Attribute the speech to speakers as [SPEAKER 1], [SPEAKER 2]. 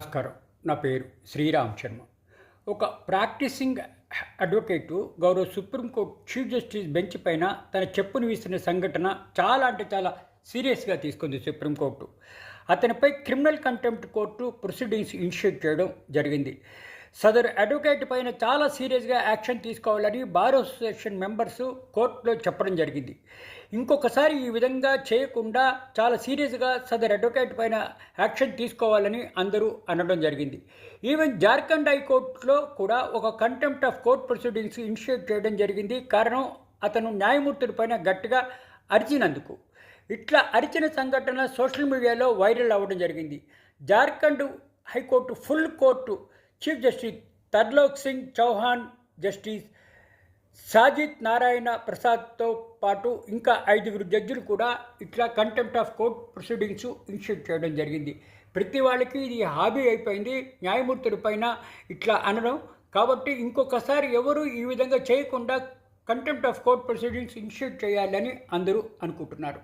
[SPEAKER 1] నమస్కారం. నా పేరు శ్రీరామ్ శర్మ. ఒక ప్రాక్టీసింగ్ అడ్వకేటు గౌరవ supreme court chief justice bench పైన తన చెప్పును వీసిన సంఘటన చాలా అంటే చాలా సీరియస్గా తీసుకుంది సుప్రీంకోర్టు. అతనిపై criminal contempt court proceedings initiate చేయడం జరిగింది. సదరు అడ్వకేట్ పైన చాలా సీరియస్గా యాక్షన్ తీసుకోవాలని బార్ అసోసియేషన్ మెంబర్స్ కోర్టులో చెప్పడం జరిగింది. ఇంకొకసారి ఈ విధంగా చేయకుండా చాలా సీరియస్గా సదర్ అడ్వకేట్ పైన యాక్షన్ తీసుకోవాలని అందరూ అనడం జరిగింది. ఈవెన్ జార్ఖండ్ హైకోర్టులో కూడా ఒక contempt of court proceedings initiate చేయడం జరిగింది. కారణం అతను న్యాయమూర్తుల పైన గట్టిగా అరిచినందుకు. ఇట్లా అరిచిన సంఘటన సోషల్ మీడియాలో వైరల్ అవ్వడం జరిగింది. Jharkhand high court full court chief justice Tarlok Singh Chauhan justice Sajid Narayana ప్రసాద్తో పాటు ఇంకా ఐదుగురు జడ్జిలు కూడా ఇట్లా contempt of court proceedings institute చేయడం జరిగింది. ప్రతి వాళ్ళకి ఇది హాబీ అయిపోయింది. న్యాయమూర్తుల పైన ఇట్లా అనడం. కాబట్టి ఇంకొకసారి ఎవరు ఈ విధంగా చేయకుండా contempt of court proceedings institute చేయాలని అందరూ అనుకుంటున్నారు.